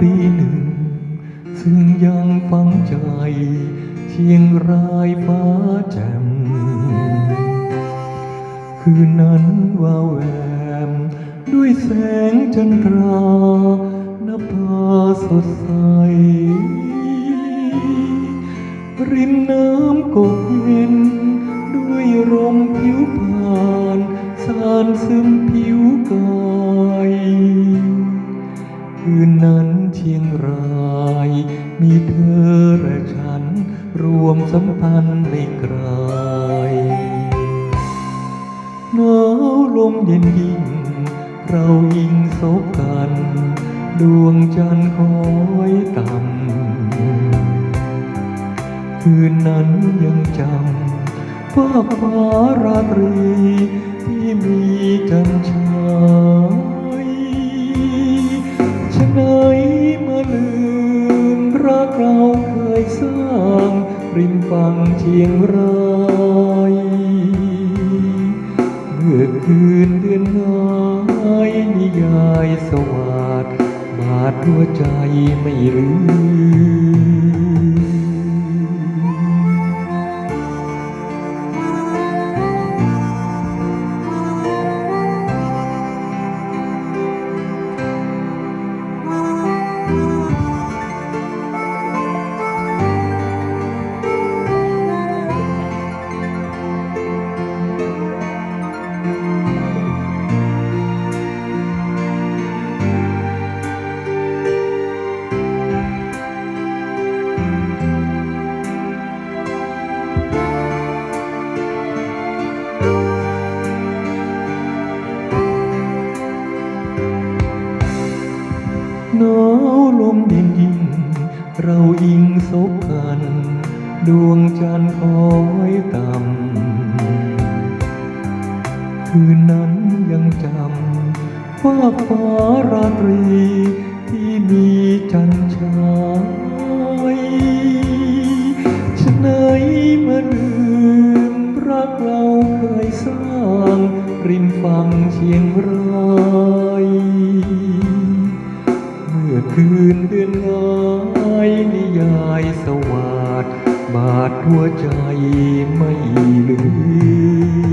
ตีหนึ่ง ซึ่งยังฟังใจเชียงรายฟ้าแจ่มคืนนั้นว่าแวม ด้วยแสงจันทรานับพาสดใส ริมน้ำกบเย็น ด้วยลมผิวผ่าน สานซึมผิวกาย คืนนั้นเชียงราย มีเธอและฉัน รวมสัมพันธ์ในกลายหนาวลมเย็นยิ่ง เรายิงศพกัน ดวงจันทร์คอยต่ำคืนนั้นยังจำฟ้าฟ้าราตรีที่มีจันทร เคยสร้าง ริมฝั่งเชียงรายเมื่อคืนเดือนหายนิยายสวัสดบาดหัวใจไม่ลืม หนาวลมเย็นยิ่ง เราอิงศพกัน ดวงจันทร์คอยต่ำคืนนั้นยังจำฟ้าฟ้าราตรี ที่มีจันทร์ฉายฉะไหนมาลืมรักเราเคยสร้าง ริมฝั่งเชียงราย คืนเดือนหายนิยายสวัสดบาดหัวใจไม่ลืม